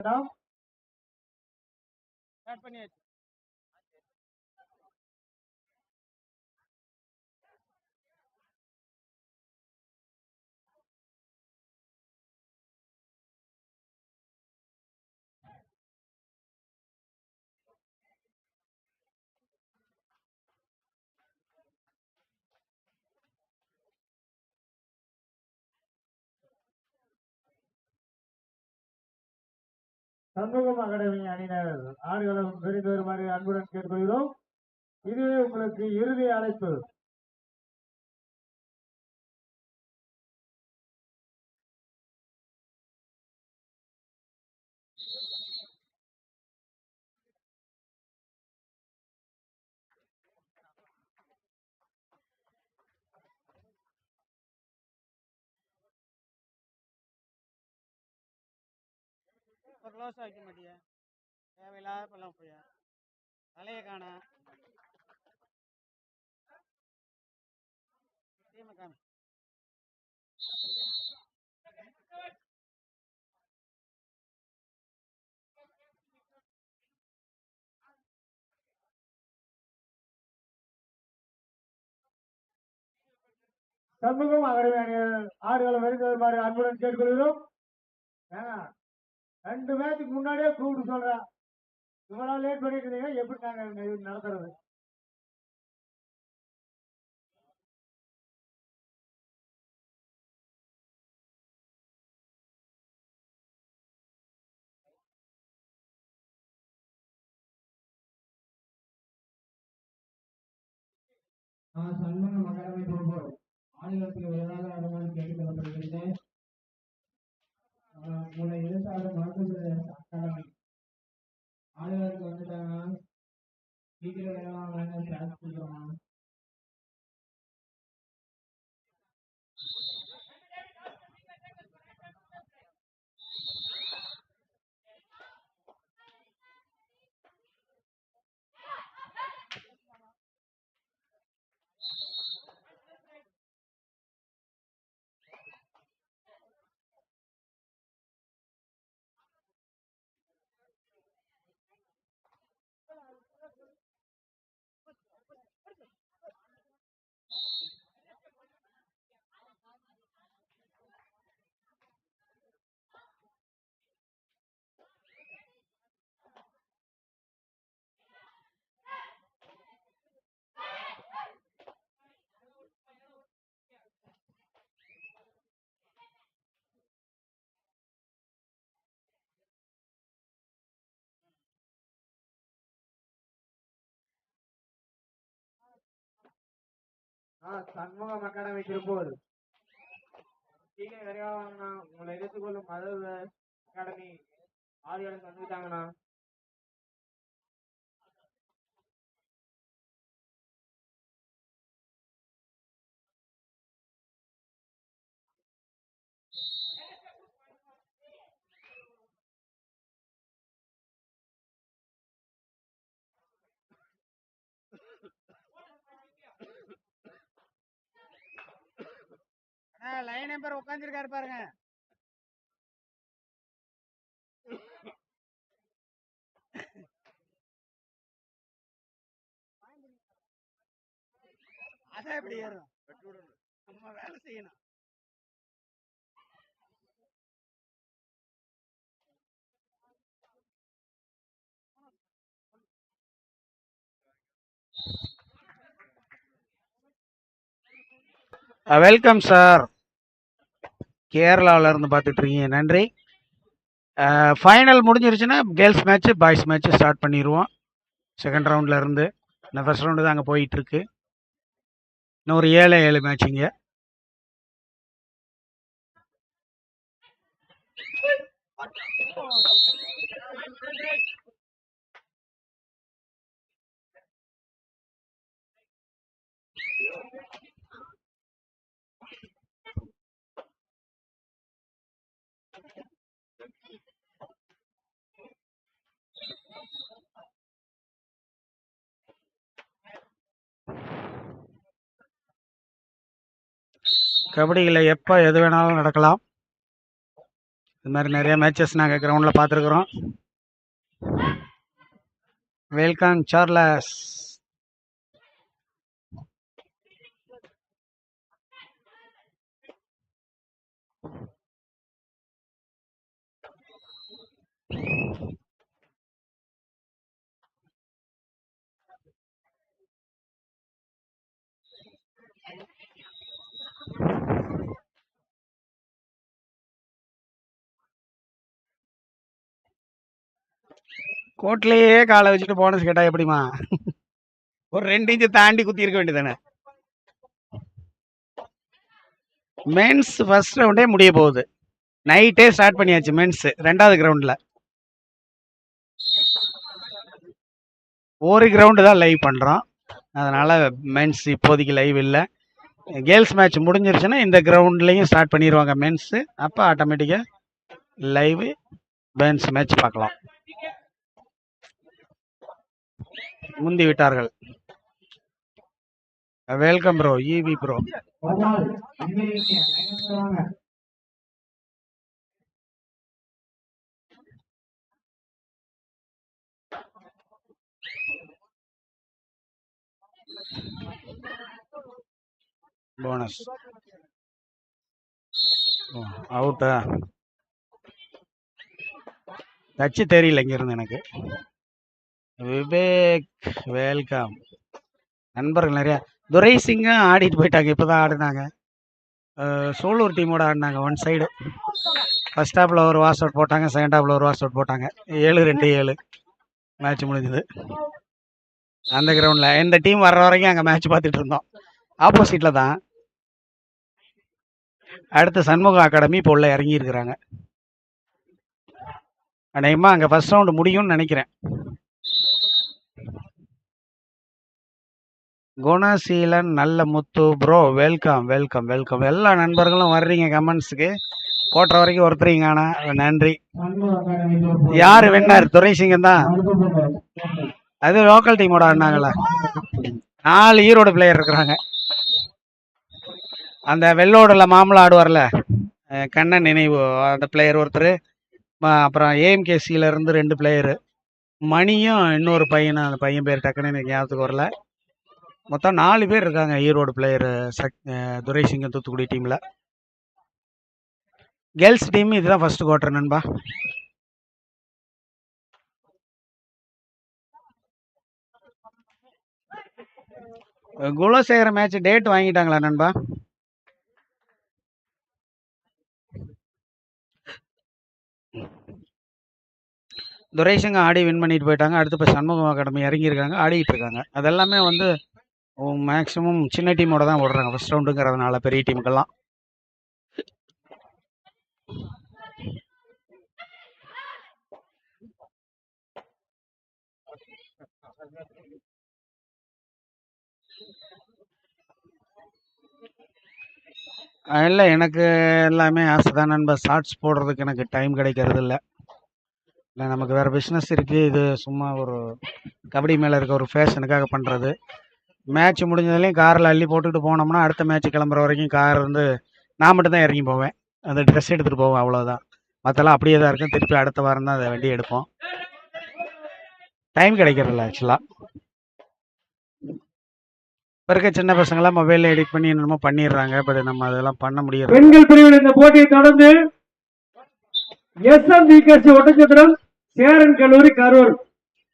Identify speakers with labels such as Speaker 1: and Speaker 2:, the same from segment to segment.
Speaker 1: வேண்டாம் சண்முகம் அகாடமி அணியினர். ஆடுகளம் விரைந்து வருமாறு அன்புடன் கேட்டுக்கொள்கிறோம். இதுவே உங்களுக்கு இறுதி அழைப்பு.
Speaker 2: இப்போ க்ளோஸ் வைக்க மாட்டியா? தேவையில்லாத பழம் போயா? தலையை காண? டீமை காமி
Speaker 1: சண்முகம் அகாடமி அணியினர் ஆடுகளம் விரைந்து அன்புடன் கேட்டுக்கொள்கிறோம். ஏங்க ரெண்டு மேட்சுக்கு முன்னாடியே கூப்பிட்டு சொல்றேன் இவ்வளவு லேட் பண்ணிட்டு இருந்தீங்க எப்படி நாங்க நடத்துறது?
Speaker 3: நான் சண்முக மகரவை மாநிலத்தில் ஆங்கிலத்தில் அனுமதி கேட்டுக்கொள்ளப்படுகிறது ஆஹ் உங்களை எழுத்தாளர் மருத்துவ அகாடமி ஆளுநருக்கு வந்துட்டாங்க சீக்கிரம் வேகமாக வாங்க கிளாஸ் கொடுக்குறோம்
Speaker 1: சண்முகம் அகாடமி திருப்பூர் சீக்கிரம் விரைவாங்கண்ணா உங்களை எடுத்துக்கொள்ளும் மதவ அகாடமி ஆதிகளுக்கு வந்துட்டாங்கண்ணா
Speaker 2: லைன் நம்பர் உட்காந்துருக்காரு பாருங்க. அதான் எப்படி ஏறும். நம்ம வேலை செய்யணும். வெல்கம் சார் கேரளாவில் இருந்து பார்த்துட்டு இருக்கீங்க. நன்றி. Final முடிஞ்சிருச்சுன்னா girls match boys match start பண்ணிடுவோம் செகண்ட் ரவுண்டில் இருந்து. இந்த ஃபஸ்ட் ரவுண்டு தான் அங்கே போயிட்டுருக்கு. இன்னும் ஒரு ஏழு ஏழு மேட்சிங்க கபடியில் எப்போ எது வேணாலும் நடக்கலாம். இது மாதிரி நிறைய மேட்சஸ் நாங்கள் கிரவுண்டில் பார்த்துருக்குறோம். Welcome Charles. கோட்லேயே காலை வச்சுட்டு போனஸ் கேட்டா எப்படிமா ஒரு ரெண்டு இன்ச்சு தாண்டி குத்தி இருக்க வேண்டியதானே மென்ஸ் ஃபர்ஸ்ட் ரவுண்டே முடிய போகுது. நைட்டே ஸ்டார்ட் பண்ணியாச்சு மென்ஸ் ரெண்டாவது கிரவுண்டில் ஒரு கிரவுண்டு தான் லைவ் பண்ணுறோம் அதனால் மென்ஸ் இப்போதைக்கு லைவ் இல்லை. கேர்ள்ஸ் மேட்ச் முடிஞ்சிருச்சுன்னா இந்த கிரவுண்ட்லேயும் ஸ்டார்ட் பண்ணிடுவாங்க மென்ஸு அப்போ ஆட்டோமேட்டிக்காக லைவு மென்ஸ் மேட்ச் பார்க்கலாம். முந்தி விட்டார்கள் வெல்கம் ப்ரோ இவி ப்ரோ போனஸ் அவுட்டா டச்சு oh, தெரியல இங்கிருந்து எனக்கு. விவேக் வெல்கம். நண்பர்கள் நிறையா. துரை சிங்கும் ஆடிட்டு போயிட்டாங்க இப்போ தான் ஆடினாங்க. சோலூர் சூலூர் டீமோட ஆடினாங்க ஒன் சைடு ஃபர்ஸ்ட் ஹாஃபில் ஒரு வாஷ் அவுட் போட்டாங்க செகண்ட் ஹாஃபில் ஒரு வாஷ் அவுட் போட்டாங்க. ஏழு ரெண்டு ஏழு. மேட்ச் முடிஞ்சது. அந்த கிரவுண்டில் இந்த டீம் வர்ற வரைக்கும் அங்கே மேட்ச் பார்த்துட்டு இருந்தோம். ஆப்போசிட்டில் தான் அடுத்து சண்முகம் அகாடமி இப்போ உள்ள இறங்கியிருக்கிறாங்க. அநேகமாக அங்கே ஃபர்ஸ்ட் ரவுண்டு முடியும்னு நினைக்கிறேன். Gunaseelan Nalla Muthu. Bro welcome welcome welcome எல்லா நண்பர்களும் வர்றீங்க கமெண்ட்ஸுக்கு கோட்டை வரைக்கும் ஒருத்தரீங்க ஆனால் நன்றி. யார் வின்னர் துரைசிங்கம் தான் அது லோக்கல் டீமோட ஆடினாங்களா? நாலு ஈரோடு பிளேயர் இருக்கிறாங்க. அந்த வெள்ளோடுல மாமலை ஆடுவார்ல கண்ணன் நினைவு அந்த பிளேயர் ஒருத்தர். அப்புறம் ஏஎம்கேசியில இருந்து ரெண்டு பிளேயரு மணியும் இன்னொரு பையனும் அந்த பையன் பேர் டக்குன்னு எனக்கு ஞாபகத்துக்கு வரல. மொத்தம் நாலு பேர் இருக்காங்க Erode player chuck Durai Singam Thoothukudi team girls team இதுதான் ஃபஸ்ட்டு குவார்டர் நண்பா. குலசேகர மேட்ச் டேட் வாங்கிட்டாங்களா நண்பா? துரைசங்க ஆடி வின் பண்ணிட்டு போயிட்டாங்க அடுத்து இப்போ சண்முகம் அகாடமி இறங்கியிருக்காங்க ஆடிக்கிட்டு இருக்காங்க. அதெல்லாமே வந்து மேக்ஸிமம் சின்ன டீமோட தான் ஓடுறாங்க. ஃபர்ஸ்ட் ரவுண்டுங்கிறதுனால பெரிய டீமுக்கெல்லாம் இல்லை எனக்கு எல்லாமே ஆசை தான் நண்பர் ஷார்ட்ஸ் போடுறதுக்கு எனக்கு டைம் கிடைக்கிறது இல்லை இல்லை நமக்கு வேறு பிஸ்னஸ் இருக்குது இது சும்மா ஒரு கபடி மேலே இருக்க ஒரு ஃபேஷனுக்காக பண்ணுறது மேட்ச் முடிஞ்சதுலேயும் காரில் அள்ளி போட்டுக்கிட்டு போனோம்னா அடுத்த மேட்ச் கிளம்புற வரைக்கும் கார் வந்து நான் மட்டும் தான் இறங்கி போவேன். அந்த ட்ரெஸ் எடுத்துகிட்டு போவேன் அவ்வளோதான் மற்றெல்லாம் அப்படியே தான் இருக்கும். திருப்பி அடுத்த வாரம் தான் அதை வண்டி எடுப்போம். டைம் கிடைக்கிறதில்ல ஆக்சுவலாக இப்போ இருக்க சின்ன பசங்களாம் மொபைலில் எடிட் பண்ணி என்னமோ பண்ணிடுறாங்க. பட் நம்ம அதெல்லாம் பண்ண முடியாது
Speaker 1: பெண்கள் பிரிவில் இந்த போட்டியை தொடர்ந்து எஸ் எம் ஒட்டச்சத்திரம் சேரன் கல்லூரி கரூர்.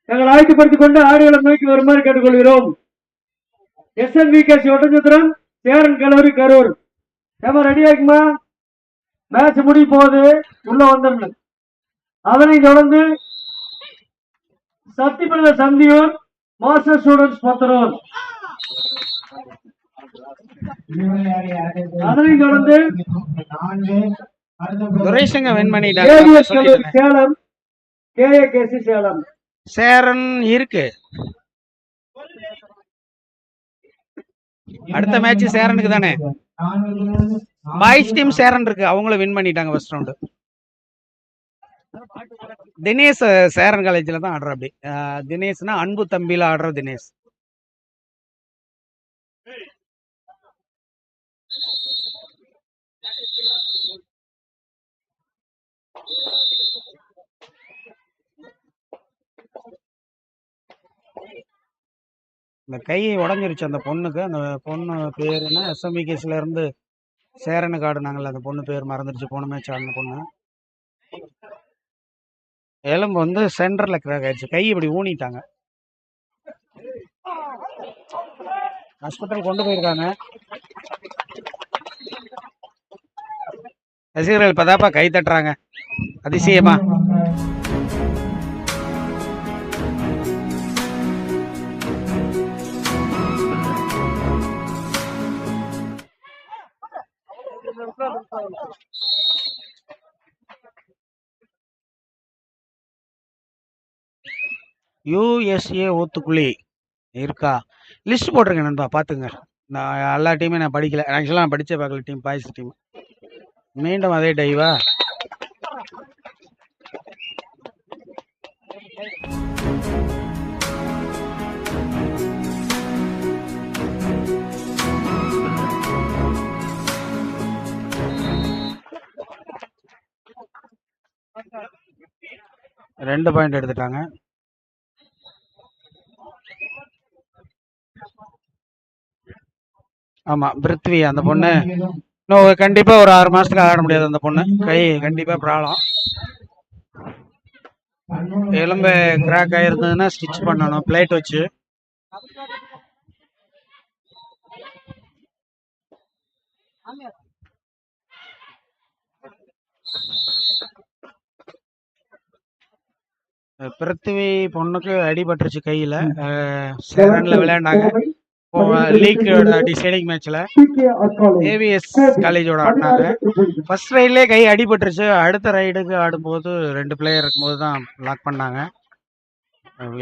Speaker 1: தங்கள் ஆயத்தப்படுத்திக் கொண்டு ஆடுகளம் நோக்கி வருமாறு கேட்டுக்கொள்கிறோம். S M VKC Ottanchatram Cheran கல்லூரி கரூர். ஏமா ரெடி ஆகுமா மேட்ச் முடிய போகுது. உள்ள வந்துடணும். அதனை தொடர்ந்து சத்தியபிரத சந்தியூர் மாஸ்டர் ஸ்டூடெண்ட்ஸ்
Speaker 3: யாரு
Speaker 1: அதனை தொடர்ந்து. சேலம் கேஏகேசி சேலம்.
Speaker 2: சேரன் இருக்கு. அடுத்த மேட்ச் சேரனுக்கு தானே? பாய்ஸ் டீம் சேரன் இருக்கு. அவங்களும் வின் பண்ணிட்டாங்க ஃபர்ஸ்ட் ரவுண்டு தினேஷ் சேரன் காலேஜில் தான் ஆடுற அப்படி தினேஷ்னா அன்பு தம்பியில் ஆடுற தினேஷ். இந்த கை உடஞ்சிருச்சு அந்த பொண்ணுக்கு. அந்த பொண்ணு பேர் என்ன? எஸ்எம்பிகேஸ்ல இருந்து சேரனு காடுனாங்கல்ல அந்த பொண்ணு பேர் மறந்துடுச்சு போன மேட்ச் ஆடின பொண்ணு. எலும்பு வந்து சென்டரில் கிராக் ஆயிடுச்சு. கை இப்படி ஊனிட்டாங்க. ஹாஸ்பிட்டல் கொண்டு போயிருக்காங்க. ரசிகர்கள் இப்பதாப்பா கை தட்டுறாங்க. அதிசயமா. யூஎஸ்ஏ ஓத்துக்குழி. இருக்கா? லிஸ்ட் போட்டிருக்கேன் நண்பா பார்த்துங்க. நான் எல்லா டீமே நான் படிக்கல. ஆக்சுவலாக நான் படித்த பார்க்கல டீம் பாய்ஸ் டீம் மீண்டும் அதே டைவா ரெண்டு பாயிண்ட் எடுத்துட்டாங்க. ஆமா பிருத்வி அந்த பொண்ணு. இன்னும் கண்டிப்பா ஒரு ஆறு மாசத்துக்கு ஆட முடியாது அந்த பொண்ணு. கை கண்டிப்பா ப்ராப்ளம் எலும்பு கிராக் ஆயிருந்ததுன்னா ஸ்டிச் பண்ணணும். பிளேட் வச்சு. பிருத்திவி பொண்ணுக்கு அடிபட்டுருச்சு கையில. செவன்ல விளையாண்டாங்க லீக்கோட டிசைடிங் மேட்ச்ல ஏவிஎஸ் காலேஜோட ஆடினாங்க ஃபர்ஸ்ட் ரைட்லேயே கை அடிபட்டுருச்சு. அடுத்த ரைடுக்கு ஆடும்போது ரெண்டு பிளேயர் இருக்கும்போது தான் லாக் பண்ணாங்க.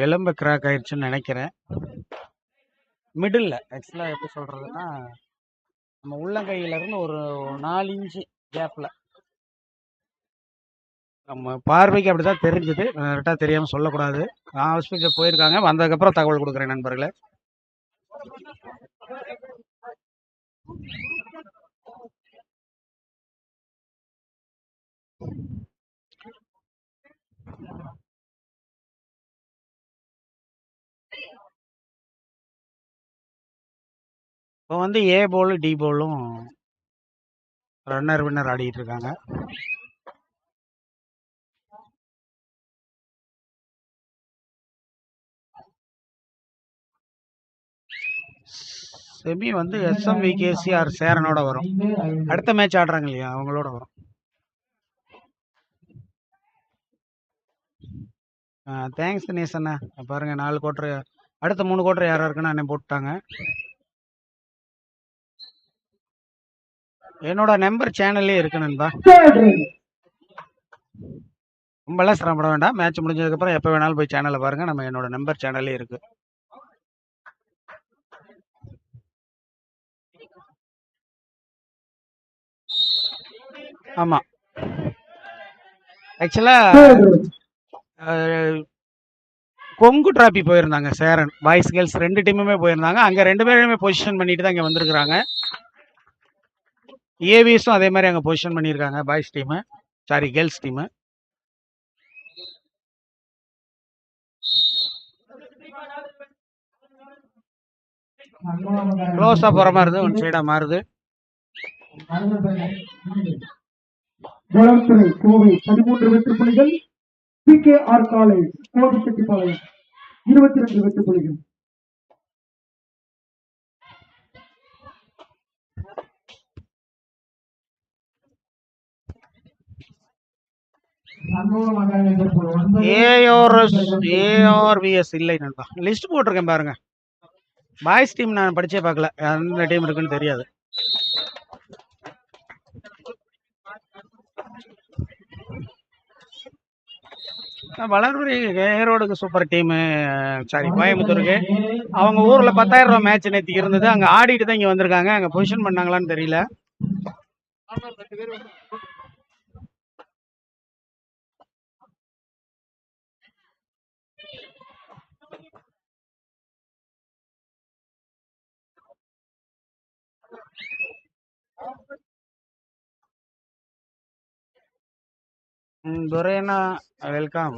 Speaker 2: எலும்பு கிராக் ஆயிடுச்சுன்னு நினைக்கிறேன். மிடில் ஆக்சுவலாக எப்படி சொல்கிறதுன்னா நம்ம உள்ளங்கையில இருந்து ஒரு நாலு இன்ச்சு கேப்பில் நம்ம பார்வைக்கு அப்படி தான் தெரிஞ்சுது கரெக்டாக தெரியாமல் சொல்லக்கூடாது. நான் ஹாஸ்பிட்டல் போயிருக்காங்க. வந்ததுக்கப்புறம் தகவல் கொடுக்குறேன் நண்பர்களே. இப்போ வந்து ஏ போலும் டி போலும் ரன்னர் வின்னர் ஆடிட்டு இருக்காங்க. செமி வந்து எஸ்எம்வி கேசிஆர் சேரனோட வரும். அடுத்த மேட்ச் ஆடுறாங்க இல்லையா அவங்களோட வரும். தேங்க்ஸ் தினேஷ் அண்ணா. பாருங்க நாலு கோட்டர் அடுத்த மூணு கோட்டர் யாரா இருக்குன்னு அண்ணன் போட்டுட்டாங்க என்னோட நம்பர் சேனல்லே இருக்கு நண்பா. ரொம்பலாம் சிரமப்பட வேண்டாம். மேட்ச் முடிஞ்சதுக்கப்புறம் எப்போ வேணாலும் போய் சேனலை பாருங்க. நம்ம என்னோட நம்பர் சேனல்லே இருக்கு. ஆமா. ஆக்சுவலா கொங்கு டிராபி போயிருந்தாங்க சேரன். பாய்ஸ் கேர்ள்ஸ் ரெண்டு டீமுமே போயிருந்தாங்க. அங்க ரெண்டு பேருமே பொசிஷன் பண்ணிட்டு தான் இங்க வந்திருக்கிறாங்க. ஏவிஎஸும் அதே மாதிரி அங்க பொசிஷன் பண்ணியிருக்காங்க boys team sorry girls team க்ளோஸா போற மாதிரி இருந்து ஒன் சைடா மாறுது.
Speaker 1: வளர்த்துறை கோவை பதிமூன்று வெற்றி புலிகள் P K R college Gobichettipalayam இருபத்தி ரெண்டு வெற்றி புலிகள்
Speaker 2: ஏஆர் ஏஆர்விஎஸ் இல்லை நண்பா லிஸ்ட் போட்டிருக்கேன் பாருங்க. பாய்ஸ் டீம் நான் படிச்சே பார்க்கல. எந்த டீம் இருக்குன்னு தெரியாது. வளர்புரி ஏரோடுக்கு சூப்பர் டீமு சாரி கோயம்புத்தூருக்கு. அவங்க ஊர்ல பத்தாயிரம் ரூபாய் மேட்ச் நேற்று இருந்தது. அங்க ஆடிட்டு தான் இங்க வந்திருக்காங்க. அங்க பொசிஷன் பண்ணாங்களான்னு தெரியல. ம், துரையண்ணா வெல்கம்.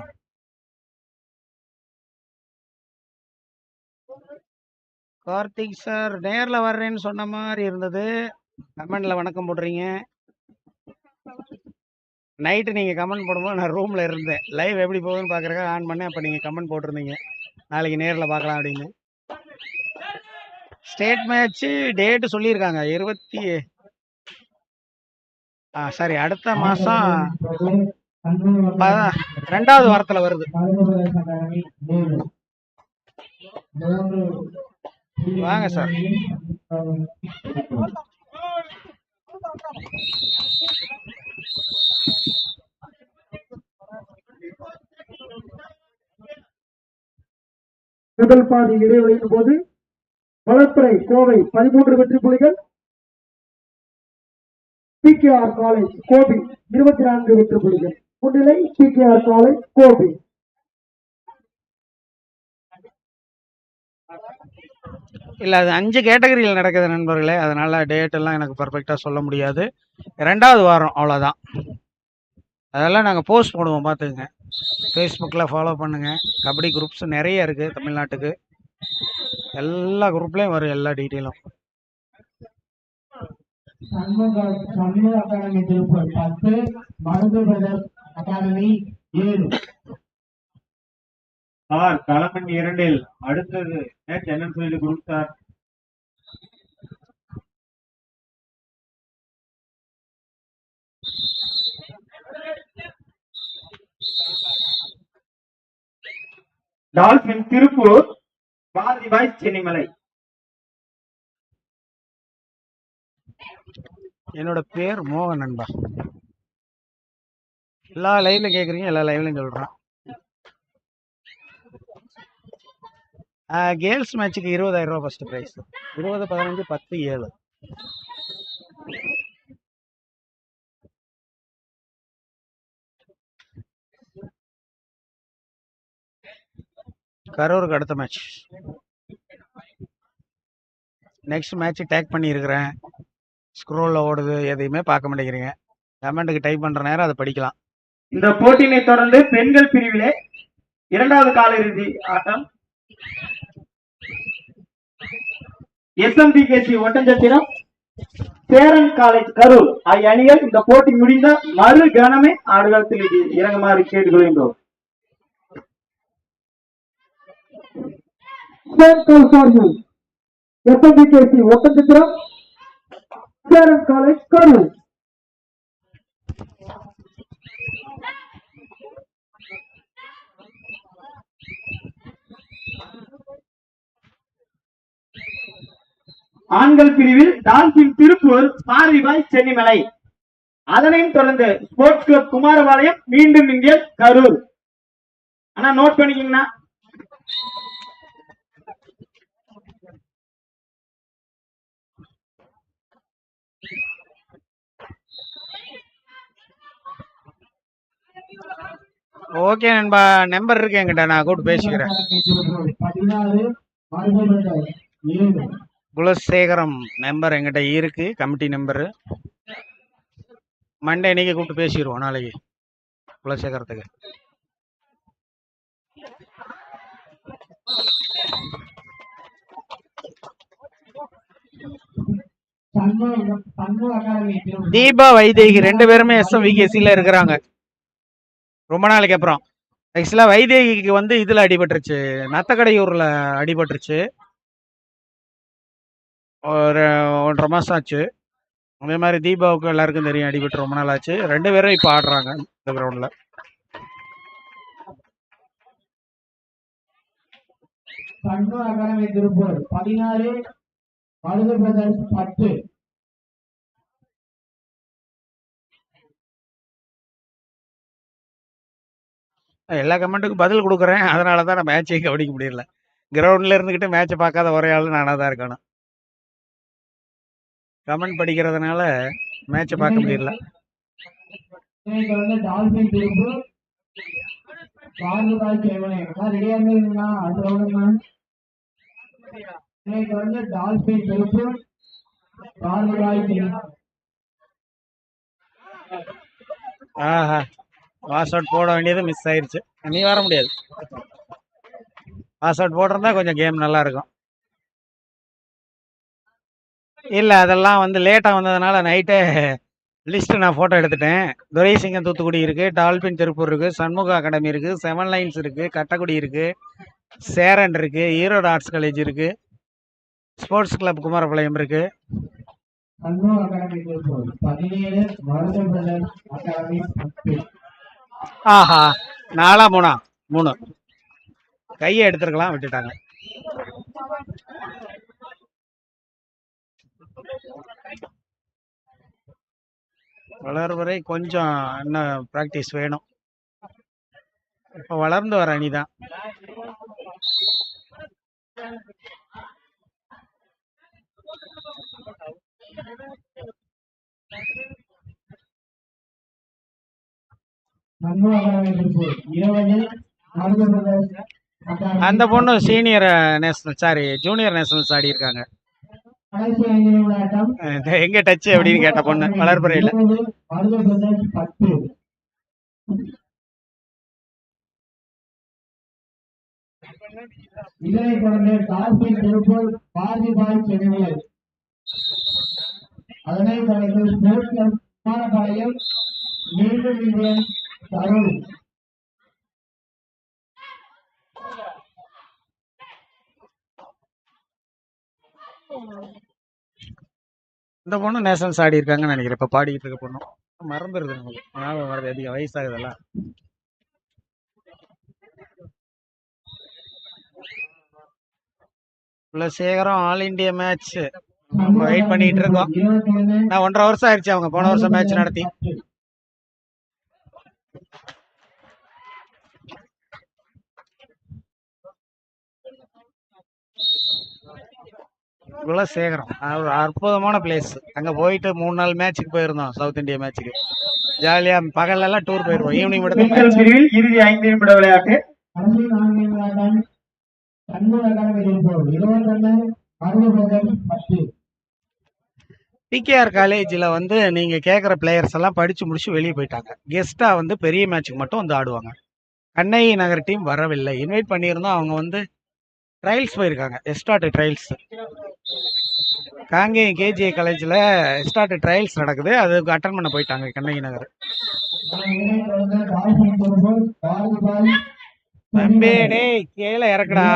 Speaker 2: கார்த்திக் சார் நேரில் வர்றேன்னு சொன்ன மாதிரி இருந்தது. கமெண்டில் வணக்கம் போடுறீங்க. நைட்டு நீங்கள் கமெண்ட் போடும்போது நான் ரூமில் இருந்தேன். லைவ் எப்படி போகுதுன்னு பார்க்குறக்க ஆன் பண்ணேன். அப்போ நீங்கள் கமெண்ட் போட்டிருந்தீங்க. நாளைக்கு நேரில் பார்க்கலாம் அப்படின்னு. ஸ்டேட் மேட்ச்சு டேட்டு சொல்லியிருக்காங்க. இருபத்தி ஆ சரி அடுத்த மாதம் ரெண்டாவது வாரத்தில் வருது. வாங்க சார்.
Speaker 1: முதல் பாதி இடைவெளியின் போது வளர்ப்புறை கோவை பதிமூன்று வெற்றி புலிகள் பிகேஆர் காலேஜ் கோபி இருபத்தி நான்கு வெற்றி புலிகள் முன்னிலை பிகேஆர் காலேஜ் கோபி.
Speaker 2: இல்லை அது அஞ்சு கேட்டகரியில் நடக்குது நண்பர்களே. அதனால் டேட் எல்லாம் எனக்கு பர்ஃபெக்டாக சொல்ல முடியாது. ரெண்டாவது வாரம் அவ்வளோதான் அதெல்லாம் நாங்கள் போஸ்ட் போடுவோம் பார்த்துக்குங்க. ஃபேஸ்புக்கில் ஃபாலோ பண்ணுங்கள் கபடி குரூப்ஸ் நிறைய இருக்குது தமிழ்நாட்டுக்கு. எல்லா குரூப்லேயும் வரும் எல்லா டீட்டெயிலும்
Speaker 3: சண்முக அகாடமி திருப்பூர் பத்து மருது பிரதர்ஸ் அகாடமி ஏழு.
Speaker 4: சார் களமண் இரண்டில் அடுத்தது என்னன்னு சொல்லி sir dolphin Tiruppur Bharathi boys Chennimalai.
Speaker 2: என்னோட பேர் மோகன் நண்பா. எல்லா லைவ்லையும் கேட்குறீங்க எல்லா லைவ்லையும் சொல்கிறேன் கேர்ள்ஸ் மேட்ச்சுக்கு இருபதாயிரம் ரூபா ஃபர்ஸ்ட் ப்ரைஸ் இருபது பதினஞ்சு பத்து ஏழு. கரூருக்கு அடுத்த மேட்ச் நெக்ஸ்ட் மேட்ச் டேக் பண்ணியிருக்கிறேன் ஸ்க்ரோலில் ஓடுது எதையுமே பார்க்க மாட்டேங்கிறீங்க. கமெண்ட்டுக்கு டைப் பண்ணுற நேரம் அதை படிக்கலாம்.
Speaker 4: இந்த போட்டியினை தொடர்ந்து பெண்கள் பிரிவிலே இரண்டாவது காலிறுதி ஆட்டம். எஸ்எம்பிகேசி ஒட்டஞ்சத்திரம் சேரன் காலேஜ் கரூர் ஆகிய அணிகள் இந்த போட்டி முடிந்த மறு கணமே ஆடுகளத்தில் இறங்குமாறு கேட்டுக்கொள்கின்றோம்.
Speaker 1: SMBKC Ottanchatram Cheran college Karur.
Speaker 4: ஆண்கள் பிரிவில் டால்பின் திருப்பூர் பார்விபாய் சென்னிமலை. அதனையும் தொடர்ந்து ஸ்போர்ட்ஸ் கிளப் குமாரபாளையம் மீண்டும் இங்கே கரூர். ஆனா நோட் பண்ணிக்கீங்கன்னா
Speaker 2: ஓகே நண்பா நம்பர் இருக்கு என்கிட்ட நான் கூப்பிட்டு பேசிக்கிறேன். குலசேகரம் நம்பர் என்கிட்ட இருக்கு கமிட்டி நம்பரு. மண்டே இன்னைக்கு கூப்பிட்டு பேசிடுவோம் நாளைக்கு. குலசேகரத்துக்கு. தீபா வைதேகி ரெண்டு பேருமே எஸ்எம் விகேசியில் இருக்கிறாங்க. ரொம்ப நாளைக்கு அப்புறம். ஆக்சுவலாக வைதேகிக்கு வந்து இதில் அடிபட்டுருச்சு. நத்தக்கடையூரில் அடிபட்டுருச்சு. ஒரு ஒன்றரை மாதம் ஆச்சு. அதே மாதிரி தீபாவுக்கு எல்லாருக்கும் தெரியும் அடிபட்டு ரொம்ப நாள் ஆச்சு. ரெண்டு பேரும் இப்போ ஆடுறாங்க இந்த கிரவுண்டில்
Speaker 3: அகாடமி திருப்பூர் பதினாறு பத்து.
Speaker 2: எல்லா கமெண்ட்டுக்கும் பதில் கொடுக்குறேன். அதனால தான் நான் மேட்சையும் கவனிக்க முடியல. கிரவுண்டில் இருந்துக்கிட்டு மேட்சை பார்க்காத ஒரே ஆள் நானாக தான் இருக்கணும். கமெண்ட் படிக்கிறதுனால மேட்சை பார்க்க முடியல.
Speaker 3: இன்னைக்கு வந்து டால்பின்
Speaker 2: ஆஹா. பாஸ் அவுட் போட வேண்டியது மிஸ் ஆயிருச்சு. நீ வர முடியாது. பாஸ் அவுட் போட்டிருந்தா கொஞ்சம் கேம் நல்லா இருக்கும். இல்லை அதெல்லாம் வந்து லேட்டாக வந்ததுனால நைட்டே லிஸ்ட்டு நான் ஃபோட்டோ எடுத்துட்டேன். துரைசிங்கம் தூத்துக்குடி இருக்குது டால்பின் திருப்பூர் இருக்குது சண்முக அகாடமி இருக்குது செவன் லைன்ஸ் இருக்குது கட்டக்குடி இருக்குது சேரன் இருக்குது ஈரோடு ஆர்ட்ஸ் காலேஜ் இருக்குது ஸ்போர்ட்ஸ் கிளப் குமாரபாளையம் இருக்குது
Speaker 3: சண்முக அகாடமி திருப்பூர் பதினேழு மருத பிரதர்ஸ் அகாடமி பத்து
Speaker 2: ஆஹா நாலா மூணா? மூணு. கையை எடுத்துருக்கலாம் விட்டுட்டாங்க. வளர்வரை கொஞ்சம் இன்னும் ப்ராக்டிஸ் வேணும். இப்போ வளர்ந்து வர அணி தான் அந்த பொண்ணு senior national sorry junior nationals ஆடி இருக்காங்க எங்க டச் அப்படின்னு கேட்ட பொண்ணு
Speaker 3: பத்து இதனைத் தொடர்ந்து திருப்பூர் பாரதி பாய் சென்னை அதனைத் தொடர்ந்து மீண்டும் இந்தியன்
Speaker 2: இந்த பொண்ணு நேஷனல்ஸ் ஆடி இருக்காங்கன்னு நினைக்கிறேன். இப்போ பாடிக்கிட்டு இருக்க பொண்ணு. மறந்துடுது நமக்கு ஞாபகம் வருது. அதிகம் வயசாகுதெல்லாம் Kulasekaram all India match wait பண்ணிட்டு இருக்கோம். நான் ஒன்றரை வருஷம் ஆயிடுச்சு அவங்க. போன வருஷம் மேட்ச் நடத்தி. குலசேகரம் ஒரு அற்புதமான பிளேஸ் அங்க போயிட்டு மூணு நாள் மேட்ச்சுக்கு போயிருந்தோம் சவுத் இந்தியா மேட்ச்சுக்கு ஜாலியா பகல்ல எல்லாம் டூர் போயிருவோம். ஈவினிங் மட்டும்
Speaker 4: பிரிவில் இறுதி ஐந்து நிமிட விளையாட்டு.
Speaker 2: பிகேஆர் காலேஜில் வந்து நீங்கள் கேட்குற பிளேயர்ஸ் எல்லாம் படித்து முடிச்சு வெளியே போயிட்டாங்க. கெஸ்ட்டாக வந்து பெரிய மேட்ச்சுக்கு மட்டும் வந்து ஆடுவாங்க. கண்ணகி நகர் டீம் வரவில்லை. இன்வைட் பண்ணியிருந்தோம். அவங்க வந்து ட்ரையல்ஸ் போயிருக்காங்க. எஸ்டாட்டு ட்ரையல்ஸ் காங்கேயம் கேஜிஏ காலேஜில் எஸ்டாட்டு ட்ரையல்ஸ் நடக்குது. அதுக்கு அட்டன் பண்ண போயிட்டாங்க கண்ணகி நகர்.
Speaker 3: இதனைத்
Speaker 2: டேய் கீழே இறக்குடா.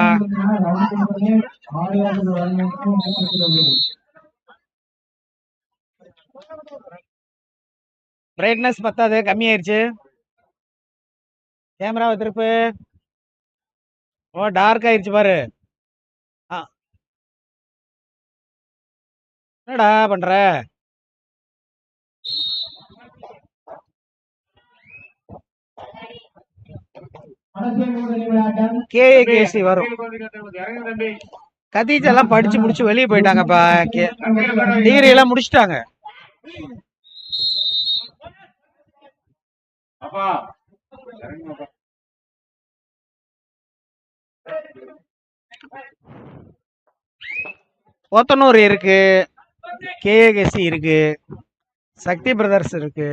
Speaker 2: பிரைட்னஸ் பத்தாது கம்மியாயிருச்சு. கேமராவை திருப்பு. ஓ டார்க் ஆயிடுச்சு பாரு. என்னடா பண்ற? கேஏகேசி வரும். கதீஜ் எல்லாம் படிச்சு முடிச்சு வெளியே போயிட்டாங்கப்பா. டிகிரி எல்லாம் முடிச்சிட்டாங்க.
Speaker 4: அப்பா.
Speaker 2: போத்தனூர் இருக்கு. கேஏகேசி இருக்கு. சக்தி பிரதர்ஸ் இருக்கு.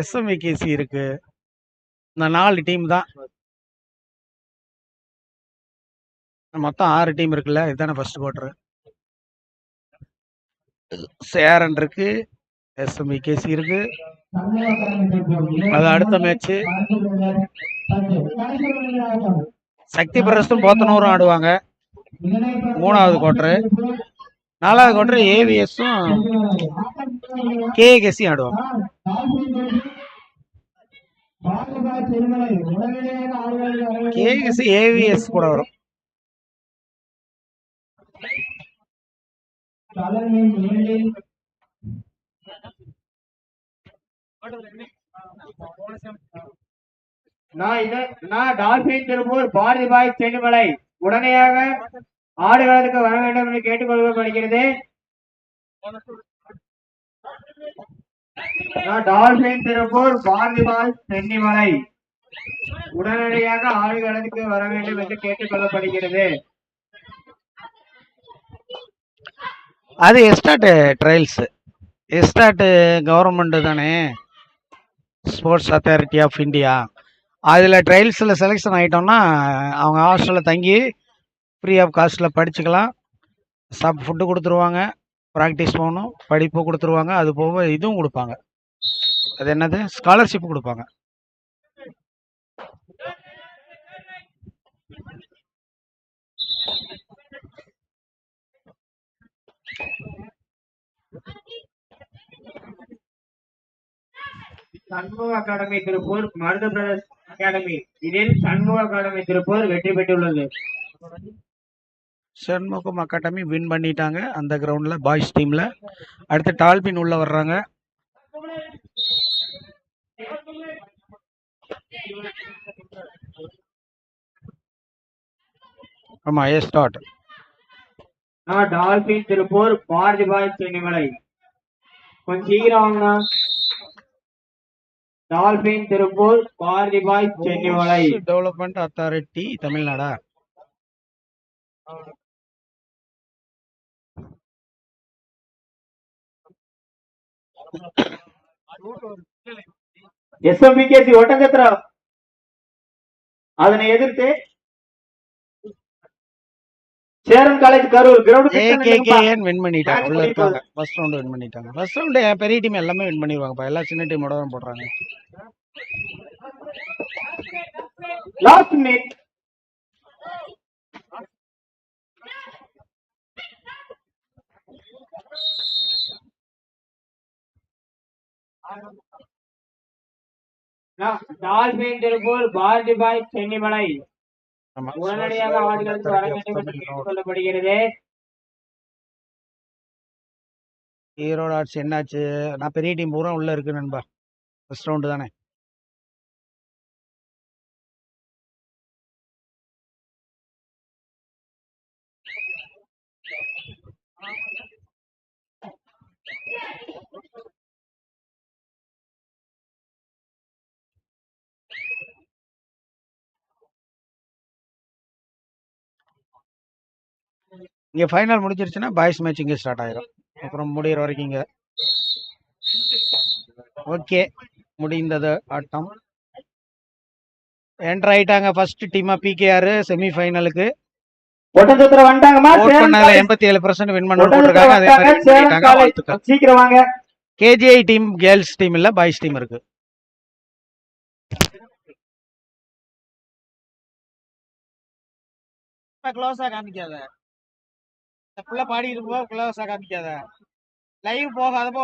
Speaker 2: எஸ்எம்விகேசி இருக்கு. இந்த நாலு டீம் தான். மொத்தம் ஆறு டீம் இருக்குல்ல இதுதானே ஃபர்ஸ்ட் குவார்டர் சேரன் இருக்கு. எஸ்எம்விகேசி இருக்கு. அது அடுத்த
Speaker 3: மேட்ச்
Speaker 2: சக்தி பிரதர்ஸும் போத்தனூரும் ஆடுவாங்க. மூணாவது
Speaker 3: கோட்டரு
Speaker 2: நாலாவது குவார்டர் ஏவிஎஸும்
Speaker 3: ஆட்டம்
Speaker 2: கேஏகேசியும் ஆடுவாங்க. கேஏகேசி ஏவிஎஸ் கூட வரும்.
Speaker 4: நான் நான் டால்பின் திருப்பூர் பாரதி பாய் சென்னிமலை உடனடியாக ஆடுகளத்துக்கு வர வேண்டும் என்று கேட்டுக்கொள்ளப்படுகிறது டால்பின் திருப்பூர் பாரதிபால் சென்னிமலை. உடனடியாக ஆடுகளத்துக்கு வர வேண்டும் என்று கேட்டுக்கொள்ளப்படுகிறது.
Speaker 2: அது எஸ்டாட் ட்ரையல்ஸ் எஸ்டாட் கவர்மெண்ட் தானே? ஸ்போர்ட்ஸ் அத்தாரிட்டி ஆஃப் இந்தியா அதில் ட்ரையல்ஸில் செலெக்ஷன் ஆகிட்டோம்னா அவங்க ஹாஸ்டலில் தங்கி ஃப்ரீ ஆஃப் காஸ்ட்டில் படிச்சுக்கலாம். சாப் ஃபுட்டு கொடுத்துருவாங்க. ப்ராக்டிஸ் போகணும். படிப்பு கொடுத்துருவாங்க. அது போக இதுவும் கொடுப்பாங்க. அது என்னது? ஸ்காலர்ஷிப் கொடுப்பாங்க.
Speaker 4: சண்முக அகாடமி திருப்பூர் மருத பிரதர்ஸ் அகாடமி. இதில் சண்முக அகாடமி திருப்பூர் வெற்றி பெற்றுள்ளது.
Speaker 2: சண்முகம் அகாடமி வின் பண்ணிட்டாங்க. அந்த கிரவுண்டில் பாய்ஸ் டீமில் அடுத்து டால்பின் உள்ள வர்றாங்க. ஆமாம் ஏ start
Speaker 4: Dolphin Tiruppur Bharathi boy Chennimalai கொஞ்சம் சீக்கிரம் Dolphin Tiruppur Bharathi boy Chennimalai
Speaker 2: development authority தமிழ்நாடா?
Speaker 4: SMBKC Oddanchatram அதனை எதிர்த்து Cheran college Karur ground
Speaker 2: AKKN win பண்ணிட்டாங்க. உள்ள இருக்காங்க ஃபர்ஸ்ட் ரவுண்ட் வின் பண்ணிட்டாங்க. ஃபர்ஸ்ட் ரவுண்டு பெரிய டீம் எல்லாமே வின் பண்ணிடுவாங்கப்பா எல்லா சின்ன டீமோட தான் போடுறாங்க.
Speaker 4: Last minute Dolphin Tiruppur Bharathi boy Chennimalai. உடனடியாக ஆடுகளுக்கு வர வேண்டும் என்று கேட்டுக் கொள்ளப்படுகிறது.
Speaker 2: ஈரோடு ஆர்ட்ஸ் என்னாச்சு? நான் பெரிய டீம் பூரா உள்ள இருக்கு நண்பா. ஃபர்ஸ்ட் ரவுண்டு தானே. இங்கே ஃபைனல் முடிஞ்சிருச்சுன்னா பாய்ஸ் மேட்ச் இங்கே ஸ்டார்ட் ஆயிரும். அப்புறம் முடியிற வரைக்கும் இங்கே. ஓகே முடிந்தது. ஆட்டம். என்டர் ஆயிட்டாங்க. ஃபர்ஸ்ட் டீமா பிகேஆர் செமி ஃபைனலுக்கு
Speaker 4: ஒட்டஞ்சத்திரம் வந்துட்டாங்கம்மா.
Speaker 2: ஓட்
Speaker 4: சேரன்
Speaker 2: பண்ணதுல
Speaker 4: காலேஜ்
Speaker 2: எண்பத்தி ஏழு பர்சன்ட் வின் பண்ண போட்டிருக்காங்க. அதே மாதிரி
Speaker 4: சீக்கிரம் வாங்க.
Speaker 2: கேஜிஐ டீம் கேர்ள்ஸ் டீம் இல்ல பாய்ஸ் டீம் இருக்கு. க்ளோஸா காமிக்காத. பாடி இருக்கும்போது க்ளோஸா காமிக்காத லைவ் போகாதப்போ